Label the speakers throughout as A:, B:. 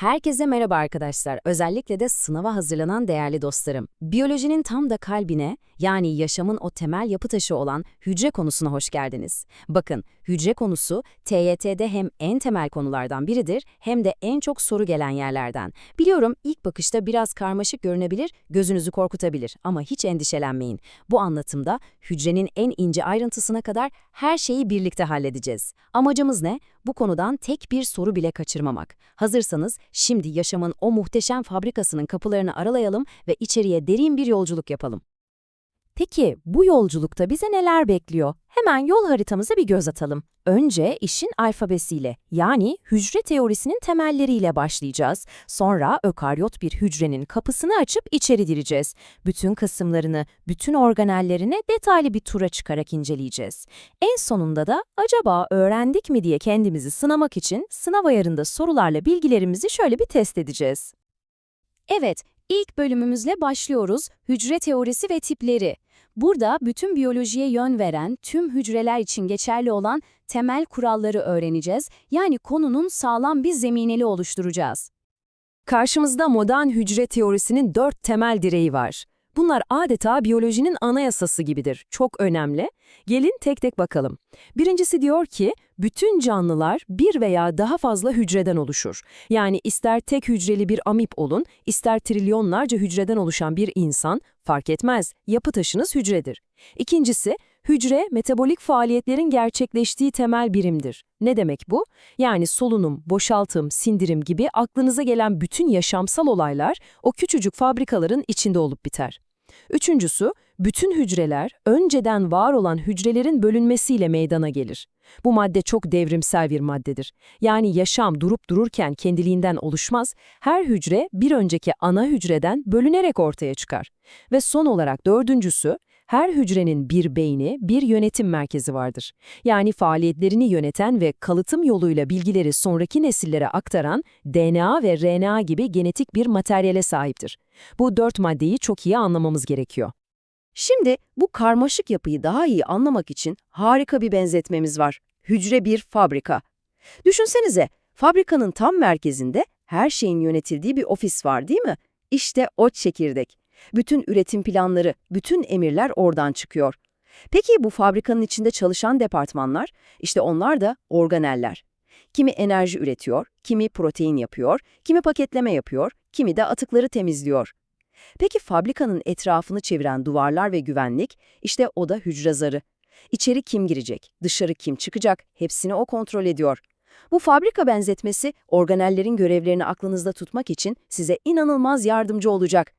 A: Herkese merhaba arkadaşlar. Özellikle de sınava hazırlanan değerli dostlarım. Biyolojinin tam da kalbine, yani yaşamın o temel yapı taşı olan hücre konusuna hoş geldiniz. Bakın, hücre konusu TYT'de hem en temel konulardan biridir hem de en çok soru gelen yerlerden. Biliyorum ilk bakışta biraz karmaşık görünebilir, gözünüzü korkutabilir ama hiç endişelenmeyin. Bu anlatımda hücrenin en ince ayrıntısına kadar her şeyi birlikte halledeceğiz. Amacımız ne? Bu konudan tek bir soru bile kaçırmamak. Hazırsanız şimdi yaşamın o muhteşem fabrikasının kapılarını aralayalım ve içeriye derin bir yolculuk yapalım. Peki bu yolculukta bize neler bekliyor? Hemen yol haritamıza bir göz atalım. Önce işin alfabesiyle yani hücre teorisinin temelleriyle başlayacağız. Sonra ökaryot bir hücrenin kapısını açıp içeri gireceğiz. Bütün kısımlarını, bütün organellerine detaylı bir tura çıkarak inceleyeceğiz. En sonunda da acaba öğrendik mi diye kendimizi sınamak için sınav ayarında sorularla bilgilerimizi şöyle bir test edeceğiz. Evet, ilk bölümümüzle başlıyoruz. Hücre teorisi ve tipleri. Burada bütün biyolojiye yön veren, tüm hücreler için geçerli olan temel kuralları öğreneceğiz. Yani konunun sağlam bir zemineli oluşturacağız. Karşımızda modern hücre teorisinin dört temel direği var. Bunlar adeta biyolojinin anayasası gibidir. Çok önemli. Gelin tek tek bakalım. Birincisi diyor ki, bütün canlılar bir veya daha fazla hücreden oluşur. Yani ister tek hücreli bir amip olun, ister trilyonlarca hücreden oluşan bir insan, fark etmez, yapı taşınız hücredir. İkincisi, hücre metabolik faaliyetlerin gerçekleştiği temel birimdir. Ne demek bu? Yani solunum, boşaltım, sindirim gibi aklınıza gelen bütün yaşamsal olaylar o küçücük fabrikaların içinde olup biter. Üçüncüsü, bütün hücreler önceden var olan hücrelerin bölünmesiyle meydana gelir. Bu madde çok devrimsel bir maddedir. Yani yaşam durup dururken kendiliğinden oluşmaz, her hücre bir önceki ana hücreden bölünerek ortaya çıkar. Ve son olarak dördüncüsü, her hücrenin bir beyni, bir yönetim merkezi vardır. Yani faaliyetlerini yöneten ve kalıtım yoluyla bilgileri sonraki nesillere aktaran DNA ve RNA gibi genetik bir materyale sahiptir. Bu dört maddeyi çok iyi anlamamız gerekiyor.
B: Şimdi bu karmaşık yapıyı daha iyi anlamak için harika bir benzetmemiz var. Hücre bir fabrika. Düşünsenize, fabrikanın tam merkezinde her şeyin yönetildiği bir ofis var değil mi? İşte o çekirdek. Bütün üretim planları, bütün emirler oradan çıkıyor. Peki bu fabrikanın içinde çalışan departmanlar? İşte onlar da organeller. Kimi enerji üretiyor, kimi protein yapıyor, kimi paketleme yapıyor, kimi de atıkları temizliyor. Peki fabrikanın etrafını çeviren duvarlar ve güvenlik, işte o da hücre zarı. İçeri kim girecek, dışarı kim çıkacak, hepsini o kontrol ediyor. Bu fabrika benzetmesi organellerin görevlerini aklınızda tutmak için size inanılmaz yardımcı olacak.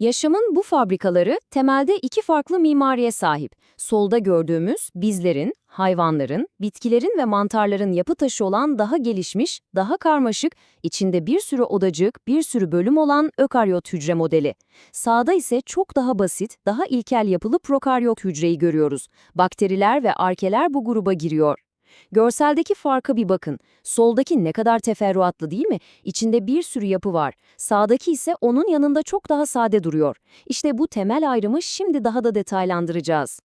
A: Yaşamın bu fabrikaları temelde iki farklı mimariye sahip. Solda gördüğümüz bizlerin, hayvanların, bitkilerin ve mantarların yapı taşı olan daha gelişmiş, daha karmaşık, içinde bir sürü odacık, bir sürü bölüm olan ökaryot hücre modeli. Sağda ise çok daha basit, daha ilkel yapılı prokaryot hücreyi görüyoruz. Bakteriler ve arkeler bu gruba giriyor. Görseldeki farka bir bakın. Soldaki ne kadar teferruatlı değil mi? İçinde bir sürü yapı var. Sağdaki ise onun yanında çok daha sade duruyor. İşte bu temel ayrımı şimdi daha da detaylandıracağız.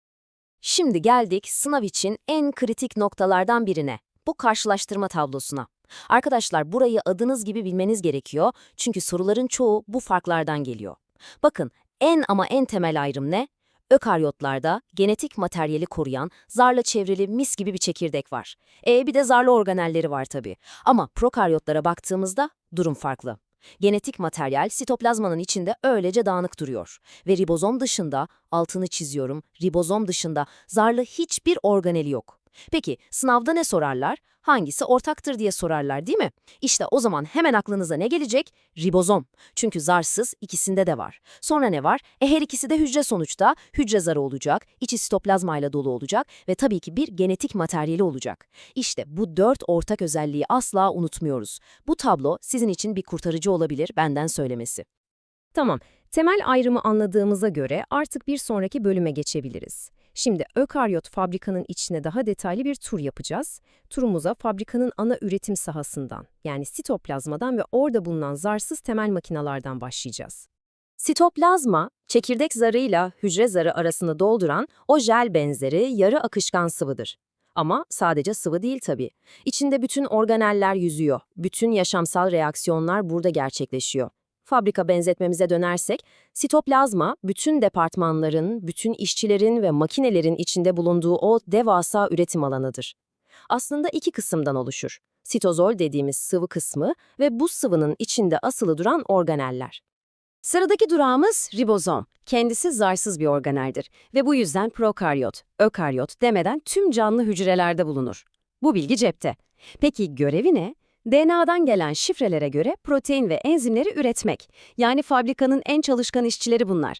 A: Şimdi geldik sınav için en kritik noktalardan birine. Bu karşılaştırma tablosuna. Arkadaşlar burayı adınız gibi bilmeniz gerekiyor çünkü soruların çoğu bu farklardan geliyor. Bakın en ama en temel ayrım ne? Ökaryotlarda genetik materyali koruyan, zarla çevrili mis gibi bir çekirdek var. E bir de zarlı organelleri var tabii. Ama prokaryotlara baktığımızda durum farklı. Genetik materyal sitoplazmanın içinde öylece dağınık duruyor. Ve ribozom dışında, altını çiziyorum, ribozom dışında zarlı hiçbir organeli yok. Peki sınavda ne sorarlar? Hangisi ortaktır diye sorarlar değil mi? İşte o zaman hemen aklınıza ne gelecek? Ribozom. Çünkü zarsız ikisinde de var. Sonra ne var? E her ikisi de hücre sonuçta. Hücre zarı olacak, içi sitoplazmayla dolu olacak ve tabii ki bir genetik materyali olacak. İşte bu dört ortak özelliği asla unutmuyoruz. Bu tablo sizin için bir kurtarıcı olabilir benden söylemesi. Tamam, temel ayrımı anladığımıza göre artık bir sonraki bölüme geçebiliriz. Şimdi ökaryot fabrikanın içine daha detaylı bir tur yapacağız. Turumuza fabrikanın ana üretim sahasından yani sitoplazmadan ve orada bulunan zarsız temel makinalardan başlayacağız. Sitoplazma, çekirdek zarıyla hücre zarı arasını dolduran o jel benzeri yarı akışkan sıvıdır.
C: Ama sadece sıvı değil tabii. İçinde bütün organeller yüzüyor. Bütün yaşamsal reaksiyonlar burada gerçekleşiyor. Fabrika benzetmemize dönersek, sitoplazma bütün departmanların, bütün işçilerin ve makinelerin içinde bulunduğu o devasa üretim alanıdır. Aslında iki kısımdan oluşur. Sitozol dediğimiz sıvı kısmı ve bu sıvının içinde asılı duran organeller.
A: Sıradaki durağımız ribozom. Kendisi zarsız bir organeldir ve bu yüzden prokaryot, ökaryot demeden tüm canlı hücrelerde bulunur. Bu bilgi cepte. Peki görevi ne? DNA'dan gelen şifrelere göre protein ve enzimleri üretmek. Yani fabrikanın en çalışkan işçileri bunlar.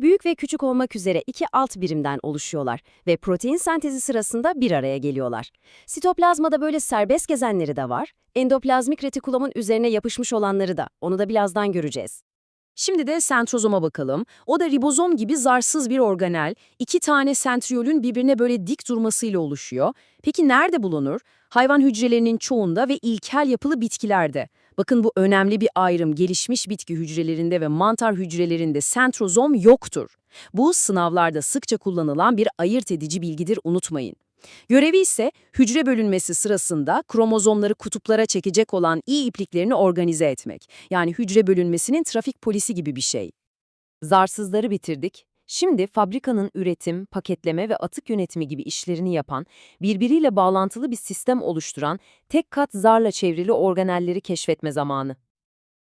A: Büyük ve küçük olmak üzere iki alt birimden oluşuyorlar ve protein sentezi sırasında bir araya geliyorlar. Sitoplazmada böyle serbest gezenleri de var, endoplazmik retikulumun üzerine yapışmış olanları da. Onu da birazdan göreceğiz.
D: Şimdi de sentrozoma bakalım. O da ribozom gibi zarsız bir organel. İki tane sentriyolün birbirine böyle dik durmasıyla oluşuyor. Peki nerede bulunur? Hayvan hücrelerinin çoğunda ve ilkel yapılı bitkilerde. Bakın bu önemli bir ayrım. Gelişmiş bitki hücrelerinde ve mantar hücrelerinde sentrozom yoktur. Bu sınavlarda sıkça kullanılan bir ayırt edici bilgidir unutmayın. Görevi ise hücre bölünmesi sırasında kromozomları kutuplara çekecek olan iyi ipliklerini organize etmek. Yani hücre bölünmesinin trafik polisi gibi bir şey.
C: Zarsızları bitirdik. Şimdi fabrikanın üretim, paketleme ve atık yönetimi gibi işlerini yapan, birbiriyle bağlantılı bir sistem oluşturan, tek kat zarla çevrili organelleri keşfetme zamanı.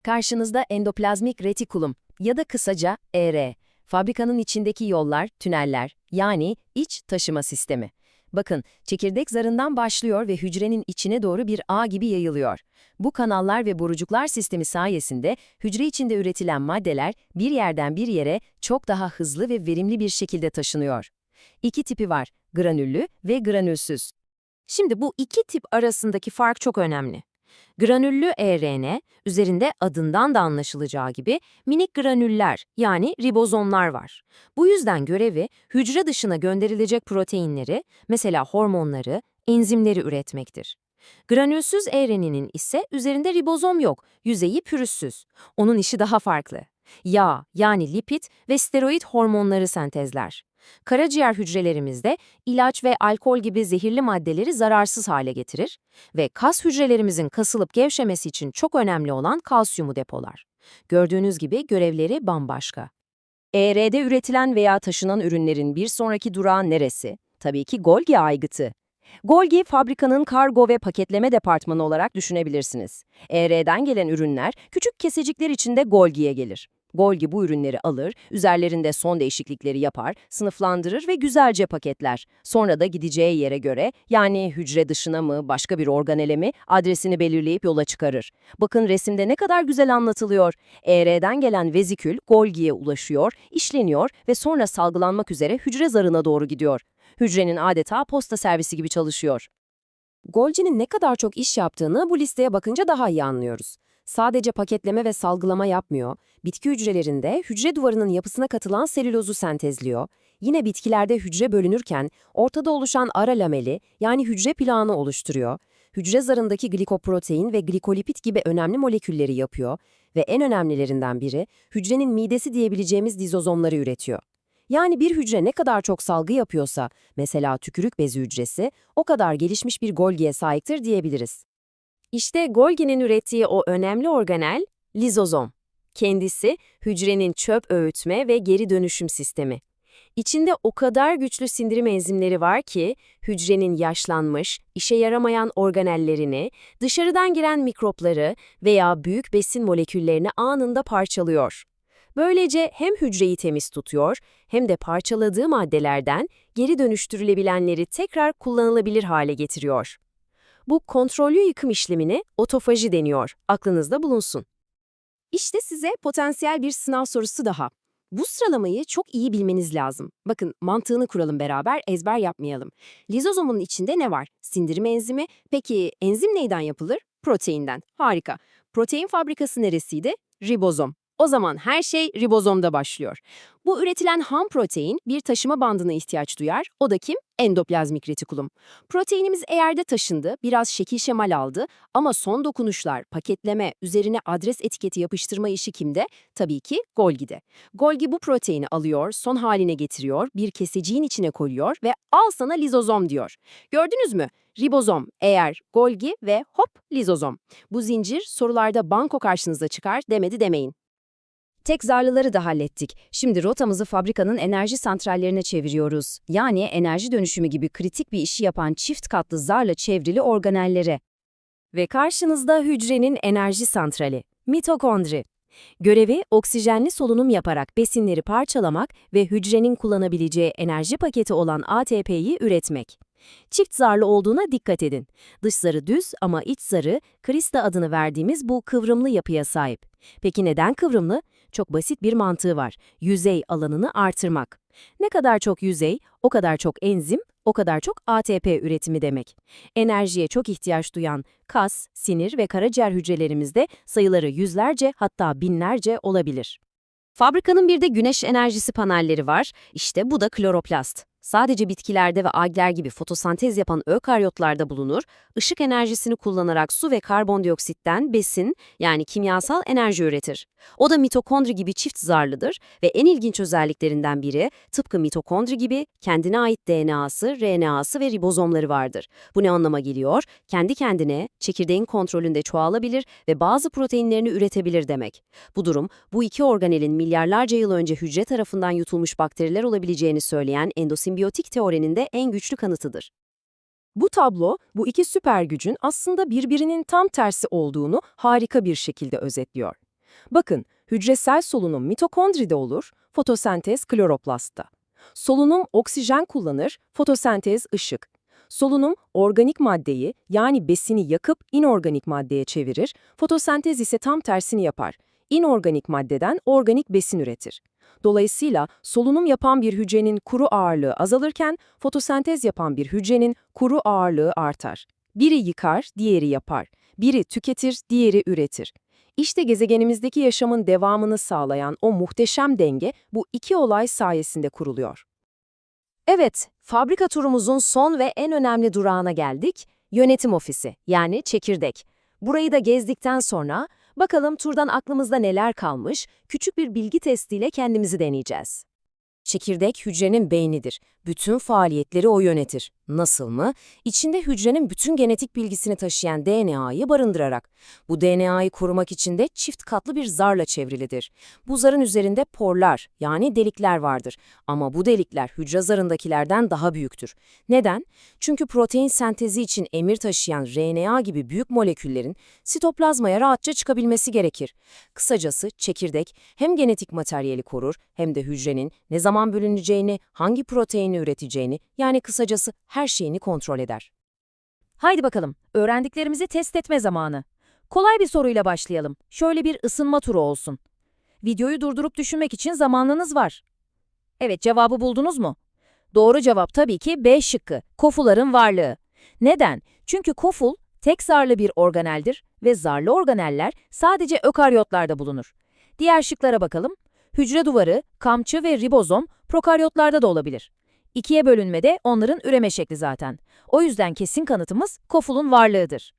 A: Karşınızda endoplazmik retikulum ya da kısaca ER. Fabrikanın içindeki yollar, tüneller yani iç taşıma sistemi. Bakın, çekirdek zarından başlıyor ve hücrenin içine doğru bir ağ gibi yayılıyor. Bu kanallar ve borucuklar sistemi sayesinde hücre içinde üretilen maddeler bir yerden bir yere çok daha hızlı ve verimli bir şekilde taşınıyor. İki tipi var, granüllü ve granülsüz.
C: Şimdi bu iki tip arasındaki fark çok önemli. Granüllü ERN, üzerinde adından da anlaşılacağı gibi minik granüller yani ribozomlar var. Bu yüzden görevi hücre dışına gönderilecek proteinleri, mesela hormonları, enzimleri üretmektir. Granülsüz ERN'nin ise üzerinde ribozom yok, yüzeyi pürüzsüz. Onun işi daha farklı. Yağ yani lipid ve steroid hormonları sentezler. Karaciğer hücrelerimizde ilaç ve alkol gibi zehirli maddeleri zararsız hale getirir ve kas hücrelerimizin kasılıp gevşemesi için çok önemli olan kalsiyumu depolar. Gördüğünüz gibi görevleri bambaşka.
B: ER'de üretilen veya taşınan ürünlerin bir sonraki durağı neresi? Tabii ki Golgi aygıtı. Golgi, fabrikanın kargo ve paketleme departmanı olarak düşünebilirsiniz. ER'den gelen ürünler küçük kesecikler içinde Golgi'ye gelir. Golgi bu ürünleri alır, üzerlerinde son değişiklikleri yapar, sınıflandırır ve güzelce paketler. Sonra da gideceği yere göre, yani hücre dışına mı, başka bir organele mi, adresini belirleyip yola çıkarır. Bakın resimde ne kadar güzel anlatılıyor. ER'den gelen vezikül Golgi'ye ulaşıyor, işleniyor ve sonra salgılanmak üzere hücre zarına doğru gidiyor. Hücrenin adeta posta servisi gibi çalışıyor.
C: Golgi'nin ne kadar çok iş yaptığını bu listeye bakınca daha iyi anlıyoruz. Sadece paketleme ve salgılama yapmıyor, bitki hücrelerinde hücre duvarının yapısına katılan selülozu sentezliyor, yine bitkilerde hücre bölünürken ortada oluşan ara lameli yani hücre plağını oluşturuyor, hücre zarındaki glikoprotein ve glikolipid gibi önemli molekülleri yapıyor ve en önemlilerinden biri hücrenin midesi diyebileceğimiz dizozomları üretiyor. Yani bir hücre ne kadar çok salgı yapıyorsa, mesela tükürük bezi hücresi, o kadar gelişmiş bir Golgi'ye sahiptir diyebiliriz. İşte Golgi'nin ürettiği o önemli organel, lizozom. Kendisi, hücrenin çöp öğütme ve geri dönüşüm sistemi. İçinde o kadar güçlü sindirim enzimleri var ki, hücrenin yaşlanmış, işe yaramayan organellerini, dışarıdan giren mikropları veya büyük besin moleküllerini anında parçalıyor. Böylece hem hücreyi temiz tutuyor, hem de parçaladığı maddelerden geri dönüştürülebilenleri tekrar kullanılabilir hale getiriyor. Bu kontrollü yıkım işlemine otofaji deniyor. Aklınızda bulunsun. İşte size potansiyel bir sınav sorusu daha. Bu sıralamayı çok iyi bilmeniz lazım. Bakın mantığını kuralım beraber, ezber yapmayalım. Lizozomun içinde ne var? Sindirim enzimi. Peki enzim neyden yapılır? Proteinden. Harika. Protein fabrikası neresiydi? Ribozom. O zaman her şey ribozomda başlıyor. Bu üretilen ham protein bir taşıma bandına ihtiyaç duyar. O da kim? Endoplazmik retikulum. Proteinimiz eğer de taşındı, biraz şekil şemal aldı ama son dokunuşlar, paketleme, üzerine adres etiketi yapıştırma işi kimde? Tabii ki Golgi'de. Golgi bu proteini alıyor, son haline getiriyor, bir keseciğin içine koyuyor ve al sana lizozom diyor. Gördünüz mü? Ribozom, eğer, Golgi ve hop lizozom. Bu zincir sorularda banko karşınıza çıkar demedi demeyin.
A: Tek zarlıları da hallettik. Şimdi rotamızı fabrikanın enerji santrallerine çeviriyoruz. Yani enerji dönüşümü gibi kritik bir işi yapan çift katlı zarla çevrili organellere. Ve karşınızda hücrenin enerji santrali, mitokondri. Görevi oksijenli solunum yaparak besinleri parçalamak ve hücrenin kullanabileceği enerji paketi olan ATP'yi üretmek. Çift zarlı olduğuna dikkat edin. Dış zarı düz ama iç zarı krista adını verdiğimiz bu kıvrımlı yapıya sahip. Peki neden kıvrımlı? Çok basit bir mantığı var. Yüzey alanını artırmak. Ne kadar çok yüzey, o kadar çok enzim, o kadar çok ATP üretimi demek. Enerjiye çok ihtiyaç duyan kas, sinir ve karaciğer hücrelerimizde sayıları yüzlerce hatta binlerce olabilir. Fabrikanın bir de güneş enerjisi panelleri var. İşte bu da kloroplast. Sadece bitkilerde ve algler gibi fotosentez yapan ökaryotlarda bulunur, ışık enerjisini kullanarak su ve karbondioksitten besin yani kimyasal enerji üretir. O da mitokondri gibi çift zarlıdır ve en ilginç özelliklerinden biri tıpkı mitokondri gibi kendine ait DNA'sı, RNA'sı ve ribozomları vardır. Bu ne anlama geliyor? Kendi kendine çekirdeğin kontrolünde çoğalabilir ve bazı proteinlerini üretebilir demek. Bu durum bu iki organelin milyarlarca yıl önce hücre tarafından yutulmuş bakteriler olabileceğini söyleyen endosimbiyotik teorinin de en güçlü kanıtıdır.
C: Bu tablo, bu iki süper gücün aslında birbirinin tam tersi olduğunu harika bir şekilde özetliyor. Bakın, hücresel solunum mitokondride olur, fotosentez kloroplastta. Solunum oksijen kullanır, fotosentez ışık. Solunum organik maddeyi yani besini yakıp inorganik maddeye çevirir, fotosentez ise tam tersini yapar. İnorganik maddeden organik besin üretir. Dolayısıyla solunum yapan bir hücrenin kuru ağırlığı azalırken fotosentez yapan bir hücrenin kuru ağırlığı artar. Biri yıkar, diğeri yapar. Biri tüketir, diğeri üretir. İşte gezegenimizdeki yaşamın devamını sağlayan o muhteşem denge bu iki olay sayesinde kuruluyor.
A: Evet, fabrika turumuzun son ve en önemli durağına geldik. Yönetim ofisi, yani çekirdek. Burayı da gezdikten sonra bakalım turdan aklımızda neler kalmış, küçük bir bilgi testiyle kendimizi deneyeceğiz. Çekirdek hücrenin beynidir. Bütün faaliyetleri o yönetir. Nasıl mı? İçinde hücrenin bütün genetik bilgisini taşıyan DNA'yı barındırarak. Bu DNA'yı korumak için de çift katlı bir zarla çevrilidir. Bu zarın üzerinde porlar yani delikler vardır. Ama bu delikler hücre zarındakilerden daha büyüktür. Neden? Çünkü protein sentezi için emir taşıyan RNA gibi büyük moleküllerin sitoplazmaya rahatça çıkabilmesi gerekir. Kısacası çekirdek hem genetik materyali korur hem de hücrenin ne zaman bölüneceğini, hangi proteini üreteceğini yani kısacası her şeyini kontrol eder.
D: Haydi bakalım, öğrendiklerimizi test etme zamanı. Kolay bir soruyla başlayalım. Şöyle bir ısınma turu olsun. Videoyu durdurup düşünmek için zamanınız var. Evet, cevabı buldunuz mu? Doğru cevap tabii ki B şıkkı, kofuların varlığı. Neden? Çünkü koful tek zarlı bir organeldir ve zarlı organeller sadece ökaryotlarda bulunur. Diğer şıklara bakalım. Hücre duvarı, kamçı ve ribozom prokaryotlarda da olabilir. İkiye bölünmede onların üreme şekli zaten. O yüzden kesin kanıtımız kofulun varlığıdır.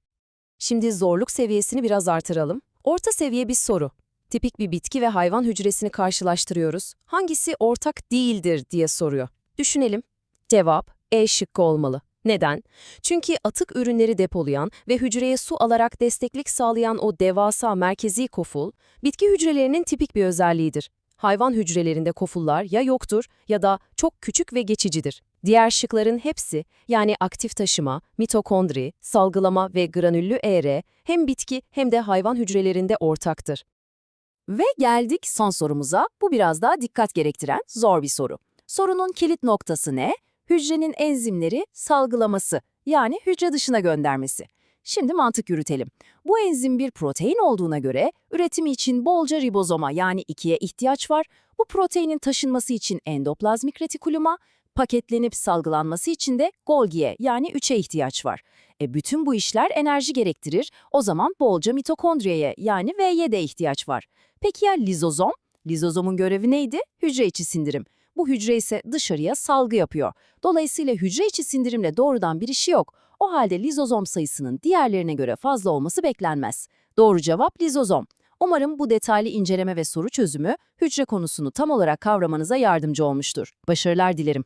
A: Şimdi zorluk seviyesini biraz artıralım. Orta seviye bir soru. Tipik bir bitki ve hayvan hücresini karşılaştırıyoruz. Hangisi ortak değildir diye soruyor. Düşünelim. Cevap E şıkkı olmalı. Neden? Çünkü atık ürünleri depolayan ve hücreye su alarak desteklik sağlayan o devasa merkezi koful, bitki hücrelerinin tipik bir özelliğidir. Hayvan hücrelerinde kofullar ya yoktur ya da çok küçük ve geçicidir. Diğer şıkların hepsi yani aktif taşıma, mitokondri, salgılama ve granüllü ER hem bitki hem de hayvan hücrelerinde ortaktır. Ve geldik son sorumuza. Bu biraz daha dikkat gerektiren zor bir soru. Sorunun kilit noktası ne? Hücrenin enzimleri salgılaması yani hücre dışına göndermesi. Şimdi mantık yürütelim. Bu enzim bir protein olduğuna göre üretimi için bolca ribozoma yani ikiye ihtiyaç var. Bu proteinin taşınması için endoplazmik retikuluma, Paketlenip salgılanması için de Golgi'ye yani 3'e ihtiyaç var. E bütün bu işler enerji gerektirir. O zaman bolca mitokondriyaya yani V'ye de ihtiyaç var. Peki ya lizozom? Lizozomun görevi neydi? Hücre içi sindirim. Bu hücre ise dışarıya salgı yapıyor. Dolayısıyla hücre içi sindirimle doğrudan bir işi yok. O halde lizozom sayısının diğerlerine göre fazla olması beklenmez. Doğru cevap lizozom. Umarım bu detaylı inceleme ve soru çözümü hücre konusunu tam olarak kavramanıza yardımcı olmuştur. Başarılar dilerim.